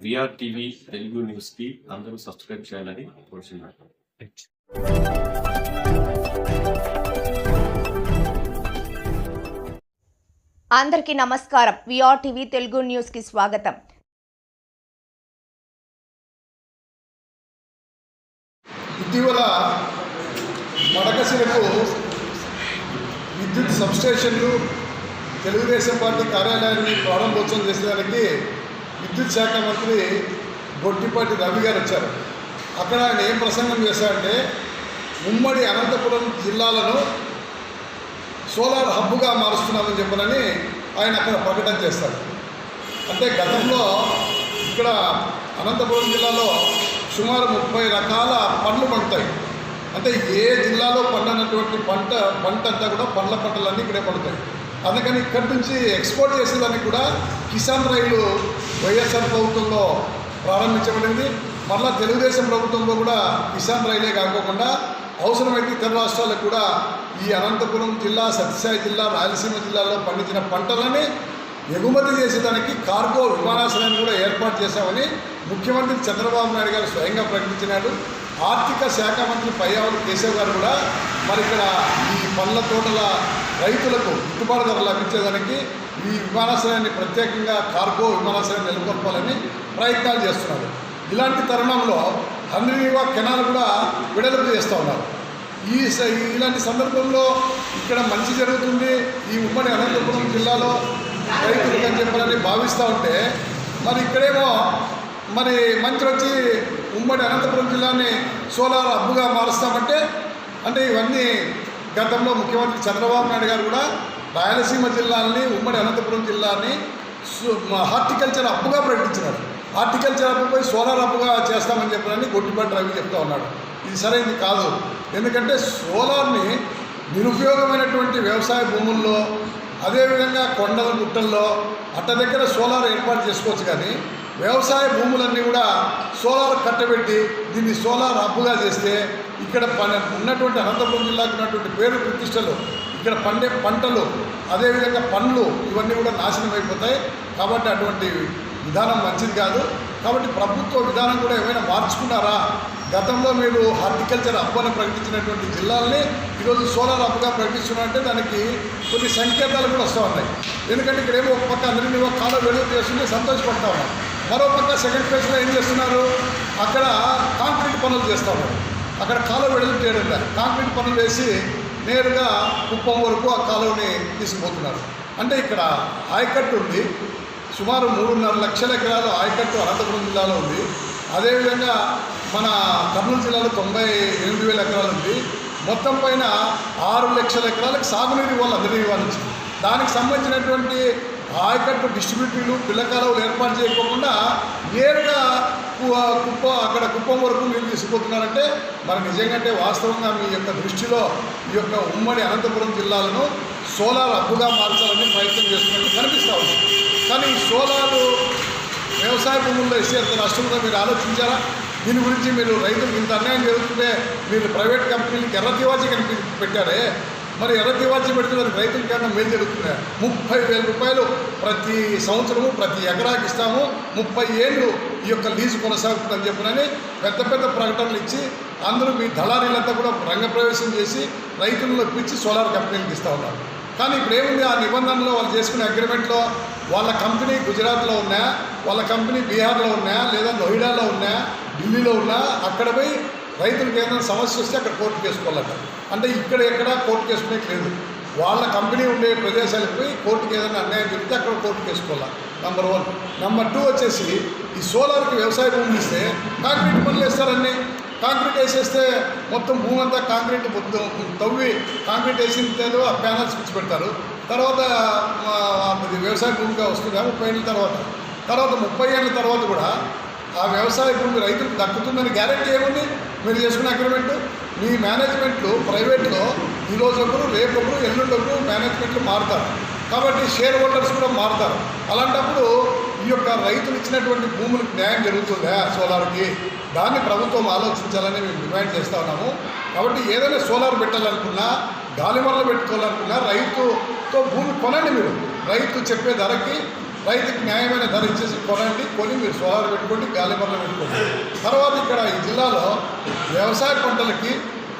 VR TV Telugu న్యూస్కి అందరూ subscribe చేయాలని కోరుచున్నాను. అందరికీ నమస్కారం. విఆర్ టీవీ తెలుగు న్యూస్కి స్వాగతం. ఇటీవల మడకశిరకు విద్యుత్ సబ్స్టేషన్లు తెలుగుదేశం పార్టీ కార్యాలయాన్ని ప్రారంభోత్సవం చేసేదానికి విద్యుత్ శాఖ మంత్రి బొట్టిపాటి రవి గారు వచ్చారు. అక్కడ ఆయన ఏం ప్రసంగం చేశారంటే ఉమ్మడి అనంతపురం జిల్లాలను సోలార్ హబ్బుగా మారుస్తున్నామని చెప్పనని ఆయన అక్కడ ప్రకటన చేస్తారు అంటే గతంలో ఇక్కడ అనంతపురం జిల్లాలో సుమారు ముప్పై రకాల పండ్లు పండుతాయి. అంటే ఏ జిల్లాలో పండనటువంటి పంట పంట అంతా కూడా పండ్ల పంటలన్నీ ఇక్కడే పండుతాయి. అందుకని ఇక్కడి నుంచి ఎక్స్పోర్ట్ చేసేదానికి కూడా కిసాన్ రైలు వైఎస్ఆర్ ప్రభుత్వంలో ప్రారంభించబడింది. మళ్ళా తెలుగుదేశం ప్రభుత్వంలో కూడా కిసాన్ రైలే కాకోకుండా అవసరమైతే ఇతర రాష్ట్రాలకు కూడా ఈ అనంతపురం జిల్లా సత్యసాయి జిల్లా రాయలసీమ జిల్లాలో పండించిన పంటలని ఎగుమతి చేసేదానికి కార్గో విమానాశ్రయాన్ని కూడా ఏర్పాటు చేశామని ముఖ్యమంత్రి చంద్రబాబు నాయుడు గారు స్వయంగా ప్రకటించినాడు ఆర్థిక శాఖ మంత్రి పయ్యావులు కేశవ్ గారు కూడా మరి ఇక్కడ ఈ పండ్ల తోటల రైతులకు గిట్టుబాటు ధర లభించేదానికి ఈ విమానాశ్రయాన్ని ప్రత్యేకంగా కార్గో విమానాశ్రయాన్ని నెలకొల్పాలని ప్రయత్నాలు చేస్తున్నారు. ఇలాంటి తరుణంలో హంద్రీవా కెనాల్ కూడా విడుదల చేస్తూ ఉన్నారు. ఈ స- ఇలాంటి సందర్భంలో ఇక్కడ మంచి జరుగుతుంది. ఈ ఉమ్మడి అనంతపురం జిల్లాలో రైతులకు అని చెప్పాలని భావిస్తూ ఉంటే మరి ఇక్కడేమో మరి మంచి వచ్చి ఉమ్మడి అనంతపురం జిల్లాని సోలార్ హబ్బుగా మారుస్తామంటే అంటే ఇవన్నీ గతంలో ముఖ్యమంత్రి చంద్రబాబు నాయుడు గారు కూడా రాయలసీమ జిల్లాని ఉమ్మడి అనంతపురం జిల్లాని హార్టికల్చర్ అప్పుగా ప్రకటించినారు. హార్టికల్చర్ అప్పుపై సోలార్ అప్పుగా చేస్తామని చెప్పారని గొడ్డిపాటి రవి చెప్తా ఉన్నాడు. ఇది సరైనది కాదు. ఎందుకంటే సోలార్ని నిరుపయోగమైనటువంటి వ్యవసాయ భూముల్లో అదేవిధంగా కొండల గుట్టల్లో అట్ట దగ్గర సోలార్ ఏర్పాటు చేసుకోవచ్చు కానీ వ్యవసాయ భూములన్నీ కూడా సోలార్ కట్టబెట్టి దీన్ని సోలార్ అప్పుగా చేస్తే ఇక్కడ పని ఉన్నటువంటి అనంతపురం జిల్లాకు ఉన్నటువంటి పేరు ప్రతిష్టలు ఇక్కడ పండే పంటలు అదేవిధంగా పండ్లు ఇవన్నీ కూడా నాశనం అయిపోతాయి. కాబట్టి అటువంటి విధానం మంచిది కాదు. కాబట్టి ప్రభుత్వ విధానం కూడా ఏమైనా మార్చుకున్నారా? గతంలో మీరు హార్టికల్చర్ హబ్ ప్రకటించినటువంటి జిల్లాల్ని ఈరోజు సోలార్ హబ్గా ప్రకటిస్తున్నారంటే దానికి కొన్ని సంకేతాలు కూడా వస్తూ ఉన్నాయి. ఎందుకంటే ఇక్కడ ఏమో ఒక పక్క అందరినీ ఒక కాలం వెలుగు చేస్తుంటే సంతోషపడతా ఉన్నాం మరో పక్క సెకండ్ ఫేజ్లో ఏం చేస్తున్నారు? అక్కడ కాంక్రీట్ పనులు చేస్తూ ఉన్నారు. అక్కడ కాలువ వెడల్పు చేయడం కాంక్రీట్ పనులు వేసి నేరుగా కుప్పం వరకు ఆ కాలువని తీసుకుపోతున్నారు. అంటే ఇక్కడ ఆయకట్టు ఉంది. సుమారు మూడున్నర లక్షల ఎకరాలు ఆయకట్టు అనంతపురం జిల్లాలో ఉంది. అదేవిధంగా మన కర్నూలు జిల్లాలో తొంభై ఎనిమిది వేల ఎకరాలు ఉంది. మొత్తం పైన ఆరు లక్షల ఎకరాలకు సాగునీరు ఇవ్వాలి అందరినీ ఇవ్వాలి దానికి సంబంధించినటువంటి ఆయకట్టు డిస్ట్రిబ్యూటర్లు పిల్లకాలువలు ఏర్పాటు చేయకోకుండా నేరుగా కుప్ప అక్కడ కుప్పం వరకు మీరు తీసుకుపోతున్నారంటే మరి నిజంగా వాస్తవంగా మీ యొక్క దృష్టిలో ఈ యొక్క ఉమ్మడి అనంతపురం జిల్లాలను సోలార్ అప్పుగా మార్చాలని ప్రయత్నం చేస్తున్నట్టు కనిపిస్తూ ఉంది. కానీ సోలారు వ్యవసాయ భూముల్లో ఇస్తే ఎంత నష్టం మీరు ఆలోచించారా? దీని గురించి మీరు రైతులకు ఇంత అన్యాయం జరుగుతుంటే మీరు ప్రైవేట్ కంపెనీలకు ఎర్ర తివాచి కనిపి పెట్టారే? మరి ఎర్ర తివాచి పెడుతున్నారు? రైతుల రైతులకి ఏమన్నా మేలు జరుగుతుందా. ముప్పై వేల రూపాయలు ప్రతి సంవత్సరము ప్రతి ఎకరాకి ఇస్తాము. ముప్పై ఏళ్ళు ఈ యొక్క లీజు కొనసాగుతుందని చెప్పినని పెద్ద పెద్ద ప్రకటనలు ఇచ్చి అందరూ మీ దళారీలంతా కూడా రంగప్రవేశం చేసి రైతులను ఒప్పించి సోలార్ కంపెనీలకు ఇస్తూ ఉన్నారు. కానీ ఇప్పుడు ఏముంది? ఆ నిబంధనలో వాళ్ళు చేసుకునే అగ్రిమెంట్లో వాళ్ళ కంపెనీ గుజరాత్లో ఉన్నా వాళ్ళ కంపెనీ బీహార్లో ఉన్నా లేదా నోయిడాలో ఉన్నా ఢిల్లీలో ఉన్నా అక్కడ పోయి రైతులకు ఏదైనా సమస్య వస్తే అక్కడ కోర్టు కేసుకోవాలట అంటే ఇక్కడ ఎక్కడ కోర్టు కేసుకునే లేదు. వాళ్ళ కంపెనీ ఉండే ప్రదేశాలకు పోయి కోర్టుకి ఏదైనా అన్యాయం జరిగితే అక్కడ కోర్టు కేసుకోవాలి నెంబర్ వన్ నెంబర్ టూ వచ్చేసి ఈ సోలార్కి వ్యవసాయ భూములు ఇస్తే కాంక్రీట్ పనులు వేస్తారన్నీ కాంక్రీట్ వేసేస్తే మొత్తం భూమి అంతా కాంక్రీట్ తవ్వి కాంక్రీట్ వేసిన తేదో ఆ ప్యానల్స్ పిచ్చి పెడతారు. తర్వాత వ్యవసాయ భూమిగా వస్తుంది. ముప్పై ఏళ్ళ తర్వాత. తర్వాత ముప్పై ఏళ్ళ తర్వాత కూడా ఆ వ్యవసాయ భూమి రైతులకు దక్కుతుందని గ్యారెంటీ ఏముంది? మీరు చేసుకున్న అగ్రిమెంట్ మీ మేనేజ్మెంట్లు ప్రైవేట్లో ఈరోజు ఒకరు రేపు ఒకరు ఎల్లుండి ఒకరు మేనేజ్మెంట్లు మారుతారు. కాబట్టి షేర్ హోల్డర్స్ కూడా మారుతారు. అలాంటప్పుడు ఈ యొక్క రైతులు ఇచ్చినటువంటి భూములకు న్యాయం జరుగుతుందా సోలార్కి? దాన్ని ప్రభుత్వం ఆలోచించాలని మేము డిమాండ్ చేస్తూ ఉన్నాము. కాబట్టి ఏదైనా సోలార్ పెట్టాలనుకున్నా గాలిమరలు పెట్టుకోవాలనుకున్నా రైతుతో భూమి కొనండి మీరు. రైతు చెప్పే ధరకి రైతుకి న్యాయమైన ధర ఇచ్చేసి కొనండి కొని మీరు సోలార్ పెట్టుకోండి గాలి పెట్టుకోండి. తర్వాత ఇక్కడ ఈ జిల్లాలో వ్యవసాయ పంటలకి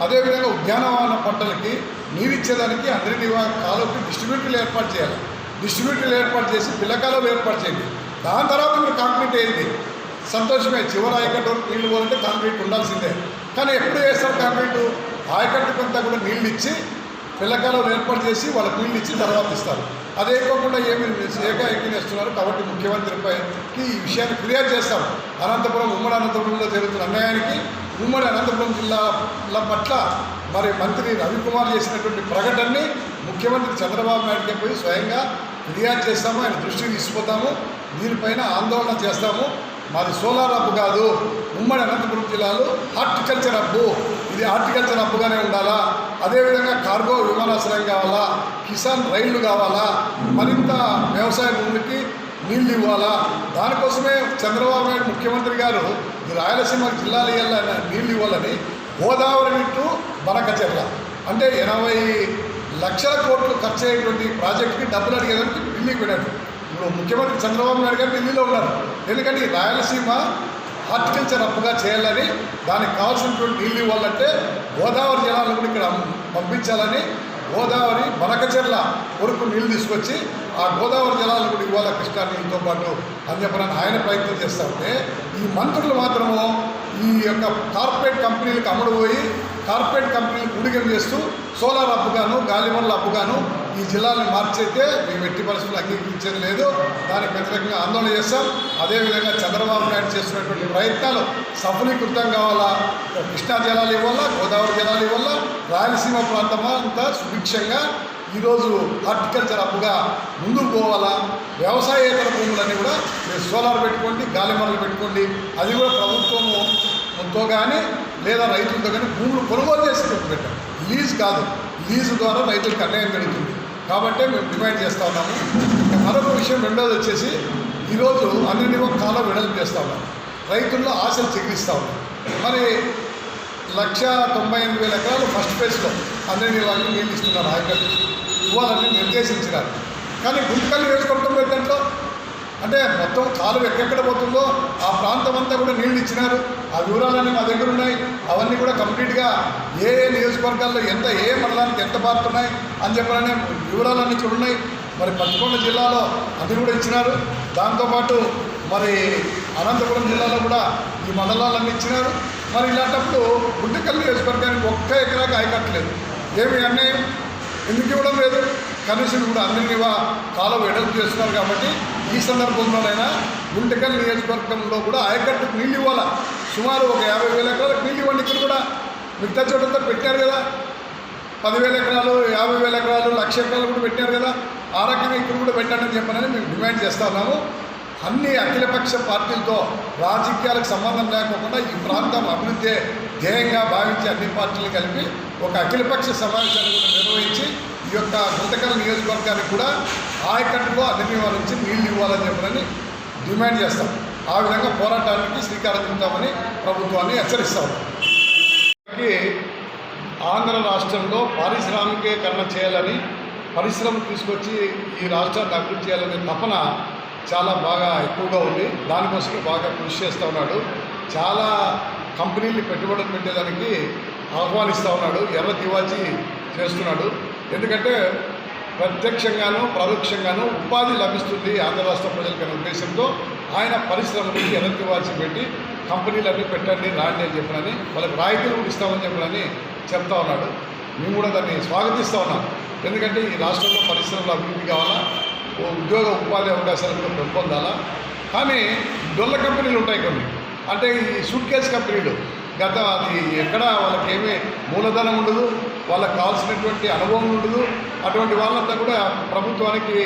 అదేవిధంగా ఉద్యానవన పంటలకి నీరు ఇచ్చేదానికి అందరినీ కాలువకి డిస్ట్రిబ్యూటర్లు ఏర్పాటు చేయాలి. డిస్ట్రిబ్యూటర్లు ఏర్పాటు చేసి పిల్లకాలలో ఏర్పాటు చేయండి. దాని తర్వాత మీరు కాంక్రీట్ అయింది సంతోషమే చివరి ఆయకట్టు వరకు నీళ్ళు పోవాలంటే కాంక్రీట్ ఉండాల్సిందే. కానీ ఎప్పుడు వేస్తారు కాంక్రీటు? ఆయకట్టుకంతా కూడా నీళ్ళు ఇచ్చి పిల్లకాలు ఏర్పాటు చేసి వాళ్ళకు నీళ్ళు ఇచ్చిన తర్వాత ఇస్తారు. అదే కాకుండా ఏమి ఏకాఏకీ వేస్తున్నారు కాబట్టి ముఖ్యమంత్రిపైకి ఈ విషయాన్ని ఫిర్యాదు చేస్తాం. అనంతపురం ఉమ్మడి అనంతపురంలో జరుగుతున్న అన్యాయానికి ఉమ్మడి అనంతపురం జిల్లాల పట్ల మరి మంత్రి రవికుమార్ చేసినటువంటి ప్రకటనని ముఖ్యమంత్రి చంద్రబాబు నాయుడుకి పోయి స్వయంగా ఫిర్యాదు చేస్తాము. ఆయన దృష్టికి తీసుకుపోతాము. దీనిపైన ఆందోళన చేస్తాము. మాది సోలార్ హబ్ కాదు. ఉమ్మడి అనంతపురం జిల్లాలో హార్టికల్చర్ హబ్బు ఇది హార్టికల్చర్ అప్పుగానే ఉండాలా? అదేవిధంగా కార్గో విమానాశ్రయం కావాలా? కిసాన్ రైళ్ళు కావాలా? మరింత వ్యవసాయ భూమికి నీళ్ళు ఇవ్వాలా? దానికోసమే చంద్రబాబు నాయుడు ముఖ్యమంత్రి గారు రాయలసీమ జిల్లాలు ఇవ్వాలని నీళ్ళు ఇవ్వాలని గోదావరి టు బనకచెర్ల. అంటే ఎనభై లక్షల కోట్లు ఖర్చు అయ్యేటువంటి ప్రాజెక్ట్కి డబ్బులు అడిగేదానికి ఢిల్లీకి వెళ్ళాడు. ఇప్పుడు ముఖ్యమంత్రి చంద్రబాబు నాయుడు గారు ఢిల్లీలో ఉన్నారు. ఎందుకంటే రాయలసీమ హార్టికల్చర్ అప్పుగా చేయాలని దానికి కావాల్సినటువంటి నీళ్ళు ఇవ్వాలంటే గోదావరి జలాలను కూడా ఇక్కడ పంపించాలని గోదావరి బనకచెర్ల వరకు నీళ్ళు తీసుకొచ్చి ఆ గోదావరి జలాలను కూడా ఇవ్వాలి కృష్ణా నీళ్ళతో పాటు అని చెప్పడానికి ఆయన ప్రయత్నం చేస్తూ ఉంటే ఈ మంత్రులు మాత్రము ఈ యొక్క కార్పొరేట్ కంపెనీలకు అమ్ముడుపోయి కార్పొరేట్ కంపెనీలు ఉడిగం చేస్తూ సోలార్ అప్పుగాను గాలిమరల అప్పుగాను ఈ జిల్లాని మార్చైతే మేము ఎట్టి పరిస్థితులు అంగీకరించేది లేదు. దానికి వ్యతిరేకంగా ఆందోళన చేస్తాం. అదేవిధంగా చంద్రబాబు నాయుడు చేస్తున్నటువంటి ప్రయత్నాలు సఫలీకృతం కావాలా? కృష్ణా జలాలు ఇవ్వాలా? గోదావరి జలాలు ఇవ్వాలా? రాయలసీమ ప్రాంతం అంతా సుభిక్షంగా ఈరోజు హార్టికల్చర్ అప్పుగా ముందుకు పోవాలా? వ్యవసాయేతర భూములన్నీ కూడా మీరు సోలార్ పెట్టుకోండి గాలిమరలు పెట్టుకోండి. అది కూడా ప్రభుత్వముతో కానీ లేదా రైతులతో కానీ భూములు కొనుగోలు చేసి పెట్టారు లీజ్ కాదు. లీజు ద్వారా రైతులకు అన్యాయం జరుగుతుంది. కాబట్టి మేము డిమాండ్ చేస్తా ఉన్నాము. మరొక విషయం రెండోది వచ్చేసి ఈరోజు అన్ని కాలం విడుదల చేస్తా ఉన్నాం. రైతుల్లో ఆశలు చికిరిస్తూ ఉన్నాం. మరి లక్ష తొంభై ఎనిమిది వేల ఎకరాలు ఫస్ట్ ఫేజ్లో అందరినీ వాళ్ళు నీళ్ళు ఇస్తున్నారు ఆయకట్టు ఇవ్వాలని నిర్దేశించినారు. కానీ గుంటకల్లి వేసుకోవడం దాంట్లో అంటే మొత్తం కాలువ ఎక్కడెక్కడ పోతుందో ఆ ప్రాంతం అంతా కూడా నీళ్ళు ఇచ్చినారు. ఆ వివరాలన్నీ మా దగ్గర ఉన్నాయి. అవన్నీ కూడా కంప్లీట్గా ఏ ఏ నియోజకవర్గాల్లో ఎంత ఏ మండలానికి ఎంత పారుతున్నాయి అని చెప్పాలనే వివరాలన్నీ ఇక్కడ ఉన్నాయి. మరి పట్టుకొండ జిల్లాలో అది కూడా ఇచ్చినారు. దాంతోపాటు మరి అనంతపురం జిల్లాలో కూడా ఈ మండలాలన్నీ ఇచ్చినారు. మరి ఇలాంటప్పుడు గుంటకల్లి నియోజకవర్గానికి ఒక్క ఎకరాకి ఆయకట్టలేదు. ఏమి అన్యాయం? ఎందుకు ఇవ్వడం లేదు? కనీసం కూడా అందరినీ కాలం కాలువ చేస్తున్నారు కాబట్టి ఈ సందర్భంలోనైనా గుంటకల్ నియోజకవర్గంలో కూడా ఆయకట్టుకు నీళ్ళు ఇవ్వాలి? సుమారు ఒక యాభై వేల ఎకరాలకు నీళ్ళు ఇవ్వండి ఇక్కడ కూడా. మిగతా చోటంతా పెట్టారు కదా. పదివేల ఎకరాలు యాభై వేల ఎకరాలు లక్ష ఎకరాలు కూడా పెట్టారు కదా. ఆ రకంగా ఇక్కడ కూడా పెట్టాలని చెప్పనని మేము డిమాండ్ చేస్తా ఉన్నాము. అన్ని అఖిలపక్ష పార్టీలతో రాజకీయాలకు సంబంధం లేకుండా ఈ ప్రాంతం అభివృద్ధి ధ్యేయంగా భావించి అన్ని పార్టీలు కలిపి ఒక అఖిలపక్ష సమావేశాన్ని కూడా నిర్వహించి ఈ యొక్క గుంతకల్ నియోజకవర్గానికి కూడా ఆయకట్టులో అన్ని నుంచి నీళ్ళు ఇవ్వాలని చెప్పని డిమాండ్ చేస్తాం. ఆ విధంగా పోరాటానికి శ్రీకారం చెందామని ప్రభుత్వాన్ని హెచ్చరిస్తాం ఆంధ్ర రాష్ట్రంలో పారిశ్రామికీకరణ చేయాలని పరిశ్రమ తీసుకొచ్చి ఈ రాష్ట్రాన్ని అభివృద్ధి చేయాలనే తపన చాలా బాగా ఎక్కువగా ఉంది. దానికోసమే బాగా కృషి చేస్తూ ఉన్నాడు. చాలా కంపెనీలు పెట్టుబడులు పెట్టేదానికి ఆహ్వానిస్తూ ఉన్నాడు. ఎర్ర తివాచి చేస్తున్నాడు. ఎందుకంటే ప్రత్యక్షంగాను పరోక్షంగాను ఉపాధి లభిస్తుంది ఆంధ్ర రాష్ట్ర ప్రజలకు అనే ఉద్దేశంతో ఆయన పరిశ్రమలకి ఎనర్జీ వాచి పెట్టి కంపెనీలన్నీ పెట్టండి రాండి అని చెప్పినని వాళ్ళకి రాయితీలు కూడా ఇస్తామని చెప్పనని చెప్తా ఉన్నాడు. మేము కూడా దాన్ని స్వాగతిస్తూ ఉన్నాం. ఎందుకంటే ఈ రాష్ట్రంలో పరిశ్రమలు అభివృద్ధి కావాలా? ఓ ఉద్యోగ ఉపాధి అవకాశాలు కూడా పెంపొందాలా? కానీ డొల్ల కంపెనీలు ఉంటాయి కొన్ని. అంటే ఈ సూట్ కేస్ కంపెనీలు. గత అది ఎక్కడ వాళ్ళకేమీ మూలధనం ఉండదు వాళ్ళకి కావాల్సినటువంటి అనుభవం ఉండదు. అటువంటి వాళ్ళంతా కూడా ప్రభుత్వానికి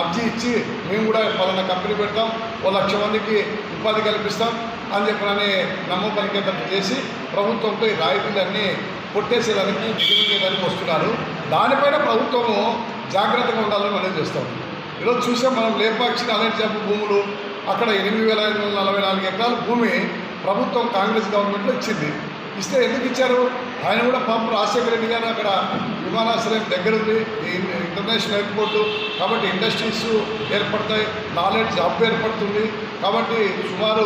అర్జీ ఇచ్చి మేము కూడా పలానా కంపెనీ పెడతాం ఓ లక్ష మందికి ఉపాధి కల్పిస్తాం అని చెప్పని నమ్మకం పలికేటట్టు చేసి ప్రభుత్వంతో ఈ రాయితీలన్నీ కొట్టేసేదానికి దిగుమేదానికి వస్తున్నారు. దానిపైన ప్రభుత్వము జాగ్రత్తగా ఉండాలని మనం చేస్తాం. ఈరోజు చూసాం మనం లేపాక్షి అలాంటి చెప్పు భూములు అక్కడ ఎనిమిది వేల ఐదు వందల నలభై నాలుగు ఎకరాల భూమి ప్రభుత్వం కాంగ్రెస్ గవర్నమెంట్లో ఇచ్చింది. ఇస్తే ఎందుకు ఇచ్చారు? ఆయన కూడా పాపం రాజశేఖర రెడ్డి గారు అక్కడ విమానాశ్రయం దగ్గర ఉంది. ఈ ఇంటర్నేషనల్ ఎయిర్పోర్టు. కాబట్టి ఇండస్ట్రీస్ ఏర్పడతాయి. నాలెడ్జ్ హబ్ ఏర్పడుతుంది. కాబట్టి సుమారు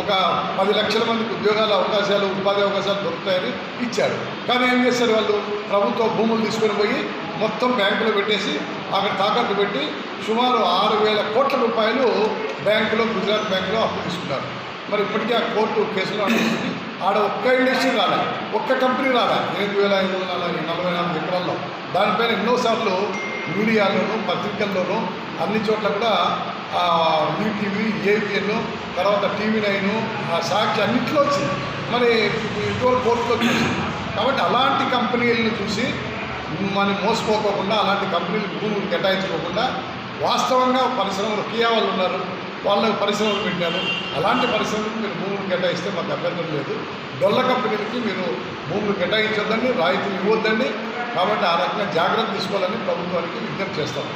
ఒక పది లక్షల మందికి ఉద్యోగాల అవకాశాలు ఉపాధి అవకాశాలు దొరుకుతాయని ఇచ్చారు. కానీ ఏం చేశారు వాళ్ళు? ప్రభుత్వ భూములు తీసుకొని పోయి మొత్తం బ్యాంకులో పెట్టేసి అక్కడ తాకట్టు పెట్టి సుమారు ఆరు వేల కోట్ల రూపాయలు బ్యాంకులో గుజరాత్ బ్యాంకులో అప్పు తీసుకున్నారు. మరి ఇప్పటికీ ఆ కోర్టు కేసులో ఆడ ఒక్క ఇండస్ట్రీ రాలే. ఒక్క కంపెనీ రాలే. ఎనిమిది వేల ఐదు వందల నలభై నాలుగు ఎకరాల్లో. దానిపైన ఎన్నోసార్లు మీడియాలోనూ పత్రికల్లోనూ అన్ని చోట్ల కూడా ఈటీవీ ఏబిఎన్ తర్వాత టీవీ నైన్ సాక్షి అన్నింటిలో వచ్చింది. మరి ఇటువంటి కోర్టులో చూసింది కాబట్టి అలాంటి కంపెనీలను చూసి మనం మోసపోకోకుండా అలాంటి కంపెనీలు భూములు కేటాయించుకోకుండా వాస్తవంగా పరిశ్రమలు కియా వాళ్ళు ఉన్నారు. వాళ్ళ పరిశ్రమలు పెట్టారు. అలాంటి పరిశ్రమలకు మీరు భూములు కేటాయిస్తే మాకు అభ్యంతరం లేదు. డొల్ల కంపెనీలకి మీరు భూములు కేటాయించొద్దండి రాయితీలు ఇవ్వద్దండి. కాబట్టి ఆ రకంగా జాగ్రత్త తీసుకోవాలని ప్రభుత్వానికి విజ్ఞప్తి చేస్తాం.